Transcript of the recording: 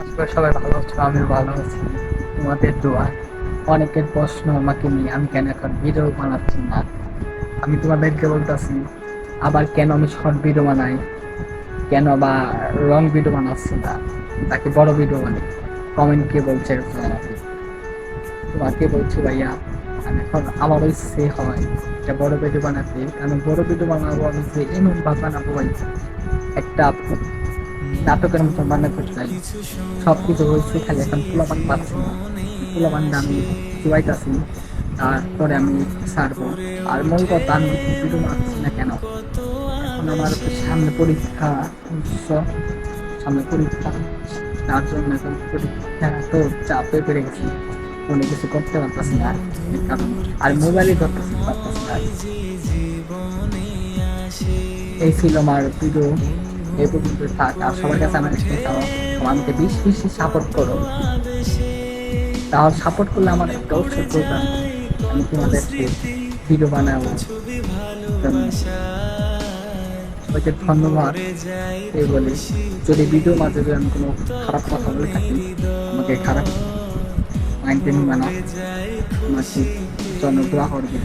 আসলে সবাই ভালো আছো? আমি ভালো আছি। তোমাদের দোয়া। অনেকের প্রশ্ন আমাকে নিয়ে আমি কেন এখন ভিডিও বানাচ্ছি না? আমি তোমাদেরকে বলতেছি, আবার কেন আমি শর্ট ভিডিও বানাই? কেন বা রং ভিডিও বানাচ্ছি না? তাকে বড় ভিডিও বানাই? কমেন্ট কে বলছে তোমাকে বলছি ভাইয়া, আমি এখন আমার ইচ্ছে হয় একটা বড় ভিডিও বানাতে। কারণ বড় ভিডিও বানাবো আমি যে এমন বানাবো একটা নাটকের মতো বানাতে চাই। সব কিছু হয়েছে, খালি এখন পোলাপান পাচ্ছি না। পোলাপান আমি চুয়াইতেছি তারপরে আমি ছাড়বো। আর মূল কথা, আমি ভিডিও বানাচ্ছি না কেন? এখন আমার সামনে পরীক্ষা? সামনে পরীক্ষা, তার জন্য এখন পরীক্ষা তো চাপে পেরে গেছি। কোনো কিছু করতে পারতেছি না কারণে। আর মোবাইলই করতেছি পারতেছি না। এই ছিল আমার ভিডিও। থাক আর সবার কাছে আমার একটা চাওয়া, আমাকে বেশি বেশি সাপোর্ট করো। তাহলে সাপোর্ট করলে আমার একটা উৎসাহ প্রয়োজন আমি তোমাদেরকে ভিডিও বানাবো। সবাইকে ধন্যবাদ এই বলে। যদি ভিডিও মাঝে যদি আমি কোনো খারাপ কথা বলে থাকি আমাকে খারাপ মাইন্ড না। আমাকে জন্য দোয়া করবে